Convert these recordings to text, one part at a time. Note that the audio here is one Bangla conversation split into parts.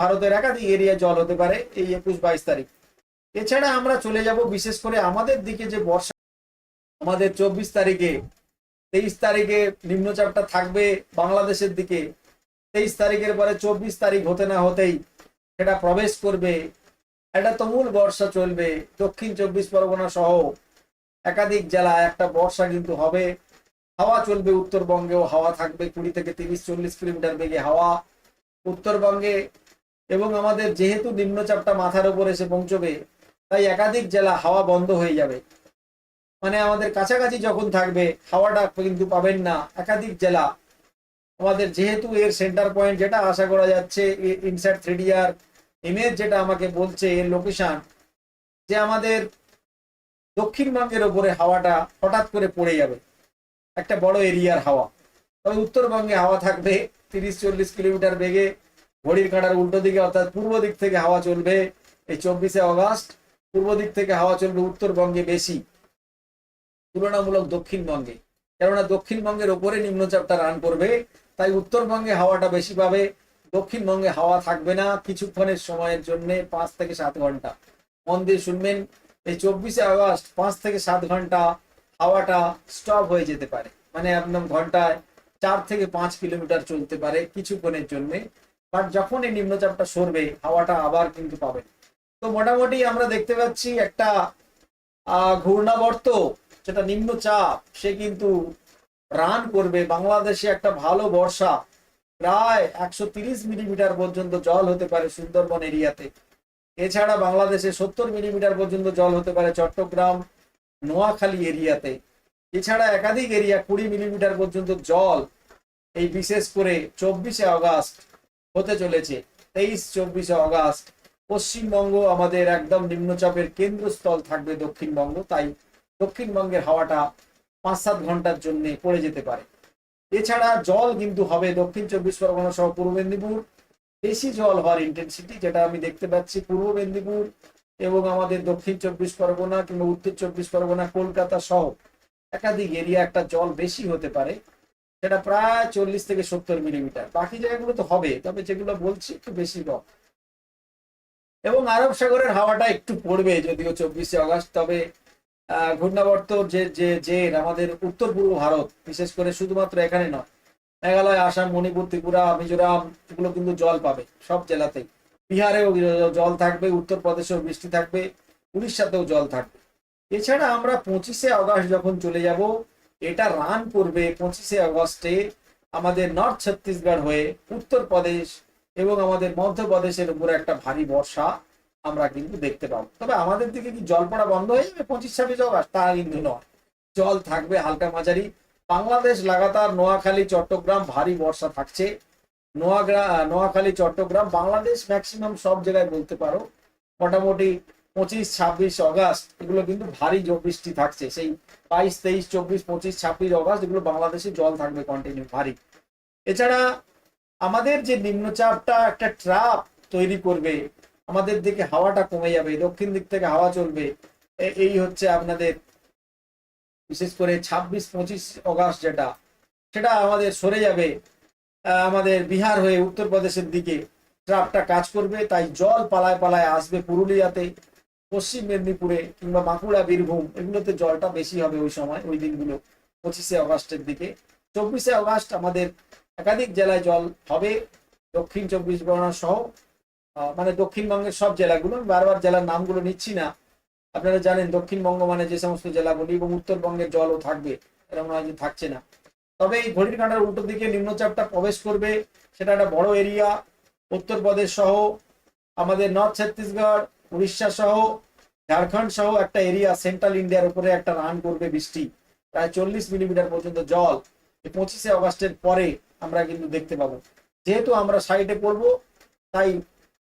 ভারতের একাধিক এরিয়া জল হতে পারে এই একুশ বাইশ তারিখ। এছাড়া আমরা চলে যাব বিশেষ করে আমাদের দিকে যে বর্ষা, আমাদের চব্বিশ তারিখে, তেইশ তারিখে নিম্নচাপটা থাকবে বাংলাদেশের দিকে। তেইশ তারিখের পরে চব্বিশ তারিখ হতে না হতেই সেটা প্রবেশ করবে। একটা তুমুল বর্ষা চলবে। দক্ষিণ চব্বিশ পরগনা সহ একাধিক জেলায় একটা বর্ষা কিন্তু হবে। হাওয়া চলবে উত্তরবঙ্গেও, হাওয়া থাকবে কুড়ি থেকে তিরিশ, চল্লিশ কিলোমিটার বেগে হাওয়া। উত্তরবঙ্গে এবং আমাদের যেহেতু নিম্নচাপটা মাথার উপর এসে পৌঁছবে, তাই একাধিক জেলা হাওয়া বন্ধ হয়ে যাবে। মানে আমাদের কাছাকাছি যখন থাকবে, হাওয়াটা কিন্তু পাবেন না একাধিক জেলা। আমাদের যেহেতু এর সেন্টার পয়েন্ট যেটা আশা করা যাচ্ছে ইনসাইড থ্রি আর ইমেজ যেটা আমাকে বলছে, এর লোকেশন যে আমাদের দক্ষিণবঙ্গের ওপরে হাওয়াটা হঠাৎ করে পড়ে যাবে। একটা বড় এরিয়ার হাওয়া। তবে উত্তরবঙ্গে হাওয়া থাকবে তিরিশ চল্লিশ কিলোমিটার বেগে। ঘড়ির কাঁটার উল্টো দিকে, অর্থাৎ পূর্ব দিক থেকে হাওয়া চলবে এই চব্বিশে অগস্ট। পূর্ব দিক থেকে হাওয়া চলবে উত্তরবঙ্গে বেশি, তুলনামূলক দক্ষিণবঙ্গে। কেননা দক্ষিণবঙ্গের ওপরে নিম্নচাপটা রান করবে, তাই উত্তরবঙ্গে হাওয়াটা বেশি পাবে। দক্ষিণবঙ্গে হাওয়া থাকবে না কিছুক্ষণের সময়ের জন্য, পাঁচ থেকে সাত ঘণ্টা। মন দিয়ে শুনবেন, এই চব্বিশে আগস্ট পাঁচ থেকে সাত ঘণ্টা হাওয়াটা স্টপ হয়ে যেতে পারে। মানে একদম ঘন্টায় চার থেকে পাঁচ কিলোমিটার চলতে পারে কিছুক্ষণের জন্য। বাট যখন এই নিম্নচাপটা সরবে, হাওয়াটা আবার কিন্তু পাবে। তো মোটামুটি আমরা দেখতে পাচ্ছি একটা ঘূর্ণাবর্ত, যেটা নিম্নচাপ, সে কিন্তু রান করবে। বাংলাদেশে একটা ভালো বর্ষা, প্রায় একশো তিরিশ মিলিমিটার পর্যন্ত জল হতে পারে সুন্দরবন এরিয়াতে। এছাড়া বাংলাদেশে সত্তর মিলিমিটার পর্যন্ত জল হতে পারে চট্টগ্রাম, নোয়াখালী এরিয়াতে। এছাড়া একাধিক এরিয়া কুড়ি মিলিমিটার পর্যন্ত জল, এই বিশেষ করে চব্বিশে আগস্ট হতে চলেছে। তেইশ, চব্বিশে অগাস্ট, পশ্চিমবঙ্গ আমাদের একদম নিম্নচাপের কেন্দ্রস্থল থাকবে দক্ষিণবঙ্গ, তাই দক্ষিণবঙ্গের হাওয়াটা পাঁচ সাত ঘণ্টার জন্য পড়ে যেতে পারে। এছাড়া জল কিন্তু হবে দক্ষিণ চব্বিশ পরগনা সহ পূর্ব মেদিনীপুর। বেশি জল হওয়ার ইন্টেন্সিটি যেটা আমি দেখতে পাচ্ছি পূর্ব মেদিনীপুর এবং আমাদের দক্ষিণ চব্বিশ পরগনা কিংবা উত্তর চব্বিশ পরগনা, কলকাতা সহ একাধিক এরিয়া একটা জল বেশি হতে পারে। সেটা প্রায় চল্লিশ থেকে সত্তর মিলিমিটার। বাকি জায়গাগুলো তো হবে, তবে যেগুলো বলছি একটু বেশি কম। এবং আরব সাগরের হাওয়াটা একটু পড়বে যদিও চব্বিশে আগস্ট, তবে ঘূর্ণাবর্ত যে যে যে, আমাদের উত্তর পূর্ব ভারত, বিশেষ করে শুধুমাত্র এখানে নয়, মেঘালয়, আসাম, মণিপুর, ত্রিপুরা, মিজোরাম, এগুলো কিন্তু জল পাবে সব জেলাতেই। বিহারেও জল থাকবে, উত্তরপ্রদেশেও বৃষ্টি থাকবে, উড়িষ্যাতেও জল থাকবে। এছাড়া আমরা পঁচিশে আগস্ট যখন চলে যাব এটা রান করবে পঁচিশে আগস্টে আমাদের নর্থ ছত্তিশগড় হয়ে উত্তরপ্রদেশ এবং আমাদের মধ্যপ্রদেশের উপরে একটা ভারী বর্ষা আমরা কিন্তু দেখতে পাবো। তবে আমাদের দিকে কি জল পড়া বন্ধ হয়ে যাবে? পঁচিশ, ছাব্বিশ আগস্ট তা কিন্তু নয়। জল থাকবে হালকা মাঝারি। বাংলাদেশ, লাগাতার নোয়াখালী, চট্টগ্রাম ভারী বর্ষা থাকছে। নোয়াগ্রা নোয়াখালী, চট্টগ্রাম, বাংলাদেশ ম্যাক্সিমাম সব জায়গায় বলতে পারো। মোটামুটি পঁচিশ, ছাব্বিশ অগাস্ট, এগুলো কিন্তু ভারী বৃষ্টি থাকছে। সেই বাইশ, তেইশ, চব্বিশ, পঁচিশ, ছাব্বিশ অগাস্ট এগুলো বাংলাদেশে জল থাকবে কন্টিনিউ ভারী। এছাড়া আমাদের যে নিম্নচাপটা, একটা ট্রাপ তৈরি করবে, আমাদের দিকে হাওয়াটা কমে যাবে, দক্ষিণ দিক থেকে হাওয়া চলবে এই হচ্ছে আপনাদের বিশেষ করে ছাব্বিশ, পঁচিশ অগাস্ট যেটা, সেটা আমাদের সরে যাবে আমাদের বিহার হয়ে উত্তরপ্রদেশের দিকে। ট্রাপটা কাজ করবে, তাই জল পালায় পালায় আসবে পুরুলিয়াতে। পশ্চিম মেদিনীপুরে কিংবা বাঁকুড়া, বীরভূম এগুলোতে জলটা বেশি হবে ওই সময়, ওই দিনগুলো, পঁচিশে অগাস্টের দিকে। চব্বিশে অগাস্ট আমাদের একাধিক জেলায় জল হবে, দক্ষিণ চব্বিশ পরগনা সহ মানে দক্ষিণবঙ্গের সব জেলাগুলো বারবার জেলার নামগুলো নিচ্ছি না। আপনারা জানেন, দক্ষিণবঙ্গ মানে যে সমস্ত জেলাগুলি এবং উত্তরবঙ্গের জলও থাকবে এরকম যে থাকছে না। তবে এই ঘড়ির কাঁটার উল্টো দিকে নিম্নচাপটা প্রবেশ করবে, সেটা একটা বড় এরিয়া উত্তরপ্রদেশ সহ, আমাদের নর্থ ছত্তিশগড় উড়িষ্যা সহ, ঝাড়খণ্ড সহ একটা এরিয়া সেন্ট্রাল ইন্ডিয়ার উপরে একটা রান করবে বৃষ্টি। প্রায় চল্লিশ মিলিমিটার পর্যন্ত জল পঁচিশে অগস্টের পরে আমরা কিন্তু দেখতে পাবো। যেহেতু আমরা সাইডে পড়ব, তাই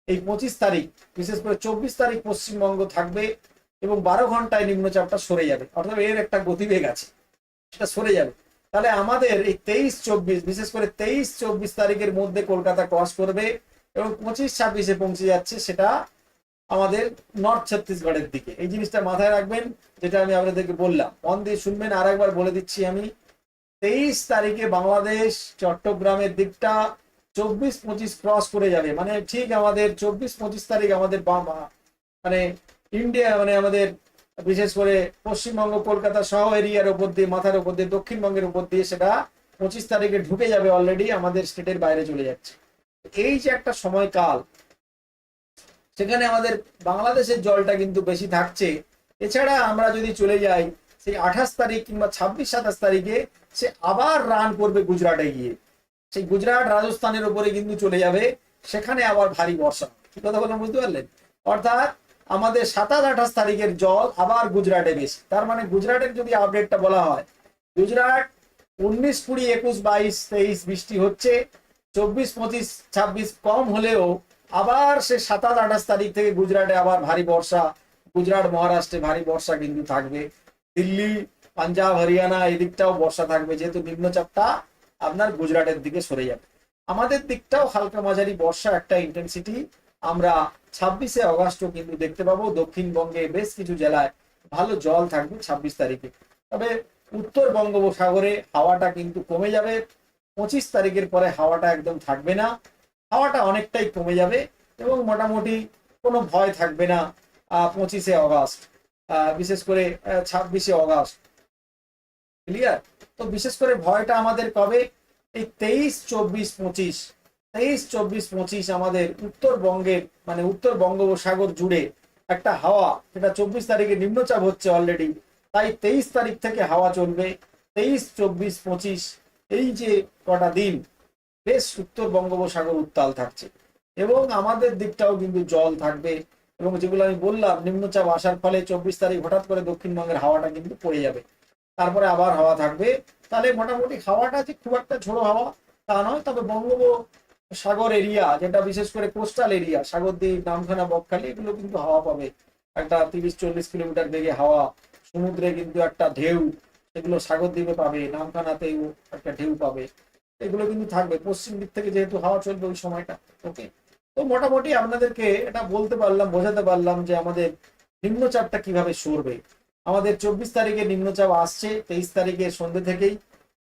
এই পঁচিশ তারিখ, বিশেষ করে চব্বিশ তারিখ পশ্চিমবঙ্গ থাকবে এবং বারো ঘন্টায় নিম্নচাপটা সরে যাবে। অর্থাৎ এর একটা গতিবেগ আছে, সেটা সরে যাবে। তাহলে আমাদের এই তেইশ চব্বিশ, বিশেষ করে তেইশ চব্বিশ তারিখের মধ্যে কলকাতা ক্রস করবে এবং পঁচিশ ছাব্বিশে পৌঁছে যাচ্ছে সেটা আমাদের নর্থ ছত্তিশগড়ের দিকে। এই জিনিসটা মাথায় রাখবেন, যেটা আমি আপনাদেরকে বললাম। মন দিয়ে শুনবেন, আর একবার বলে দিচ্ছি আমি। তেইশ তারিখে বাংলাদেশ, চট্টগ্রামের দিকটা চব্বিশ পঁচিশ ক্রস করে যাবে। মানে ঠিক আমাদের চব্বিশ পঁচিশ তারিখ আমাদের বাম মানে ইন্ডিয়া মানে আমাদের বিশেষ করে পশ্চিমবঙ্গ, কলকাতা সহ এরিয়ার উপর দিয়ে, মাথার উপর দিয়ে, দক্ষিণবঙ্গের উপর দিয়ে সেটা পঁচিশ তারিখে ঢুকে যাবে অলরেডি আমাদের স্টেটের বাইরে চলে যাচ্ছে। এই যে একটা সময়কাল সেখানে আমাদের বাংলাদেশের জলটা কিন্তু বেশি থাকছে। এছাড়া আমরা যদি চলে যাই, সেই আঠাশ তারিখ কিংবা ছাব্বিশ, সাতাশ তারিখে সে আবার রান করবে গুজরাটে গিয়ে। সেই গুজরাট রাজস্থানের উপরে কিন্তু চলে যাবে, সেখানে আবার ভারী বর্ষা কি কথা বললাম বুঝতে পারলেন? অর্থাৎ আমাদের সাতাশ, আঠাশ তারিখের জল আবার গুজরাটে বেশি। তার মানে গুজরাটের যদি আপডেটটা বলা হয়, গুজরাট উনিশ কুড়ি, একুশ, বাইশ, তেইশ বৃষ্টি হচ্ছে, চব্বিশ, পঁচিশ, ছাব্বিশ কম হলেও আবার সে সাতাশ আঠাশ তারিখ থেকে গুজরাটে আবার ভারী বর্ষা, গুজরাট, মহারাষ্ট্রে ভারী বর্ষা কিন্তু থাকবে। দিল্লি, পাঞ্জাব, হরিয়ানা, এই দিকটাও বর্ষা থাকবে, যেহেতু নিম্নচাপটা আপনার গুজরাটের দিকে সরে যাবে। আমাদের দিকটাও হালকা মাঝারি বর্ষা, একটা ইন্টেন্সিটি আমরা ছাব্বিশে অগাস্টও কিন্তু দেখতে পাবো। দক্ষিণবঙ্গে বেশ কিছু জেলায় ভালো জল থাকবে ছাব্বিশ তারিখে। তবে উত্তর বঙ্গোপসাগরে হাওয়াটা কিন্তু কমে যাবে। পঁচিশ তারিখের পরে হাওয়াটা একদম থাকবে না। হাওয়াটা অনেকটাই কমে যাবে এবং মোটামুটি কোনো ভয় থাকবে না পঁচিশে অগাস্ট বিশেষ করে ছাব্বিশে অগাস্ট। ক্লিয়ার তো বিশেষ করে ভয়টা আমাদের কবে? এই তেইশ, চব্বিশ, পঁচিশ। তেইশ, চব্বিশ, পঁচিশ আমাদের উত্তরবঙ্গের মানে উত্তর বঙ্গোপসাগর জুড়ে একটা হাওয়া সেটা চব্বিশ তারিখে নিম্নচাপ হচ্ছে অলরেডি তাই তেইশ তারিখ থেকে হাওয়া চলবে। তেইশ, চব্বিশ, পঁচিশ, এই যে কটা দিন বেশ উত্তর বঙ্গোপসাগর উত্তাল থাকছে। এবং আমাদের দিকটাও কিন্তু জল থাকবে এবং যেগুলো আমি বললাম, নিম্নচাপ আসার ফলে চব্বিশ তারিখ হঠাৎ করে দক্ষিণবঙ্গের হাওয়াটা কিন্তু পড়ে যাবে। তারপরে আবার হাওয়া থাকবে। তাহলে মোটামুটি হাওয়াটা যে খুব একটা ঝোড়ো হাওয়া তা নয়, তবে বঙ্গোপসাগর এরিয়া যেটা বিশেষ করে কোস্টাল এরিয়া সাগরদ্বীপ, নামখানা, বকখালি, এগুলো কিন্তু হাওয়া পাবে। একটা তিরিশ চল্লিশ কিলোমিটার বেগে হাওয়া, সমুদ্রে কিন্তু একটা ঢেউ এগুলো সাগরদ্বীপে পাবে, নামখানাতেও একটা ঢেউ পাবে। এগুলো কিন্তু থাকবে। পশ্চিম দিক থেকে যেহেতু হাওয়া চলবে ওই সময়টা। ওকে তো মোটামুটি আপনাদেরকে এটা বলতে পারলাম, বোঝাতে পারলাম যে আমাদের নিম্নচাপটা কীভাবে সরবে। আমাদের চব্বিশ তারিখে নিম্নচাপ আসছে, তেইশ তারিখে সন্ধ্যে থেকেই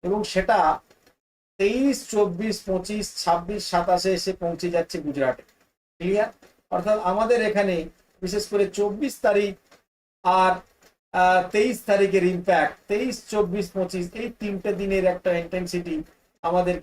এবং সেটা তেইশ, চব্বিশ, পঁচিশ, ছাব্বিশ, সাতাশে এসে পৌঁছে যাচ্ছে গুজরাটে। ক্লিয়ার অর্থাৎ আমাদের এখানে বিশেষ করে চব্বিশ তারিখ আর তেইশ তারিখের ইম্প্যাক্ট তেইশ, চব্বিশ, পঁচিশ এই তিনটে দিনের একটা ইন্টেন্সিটি আমাদের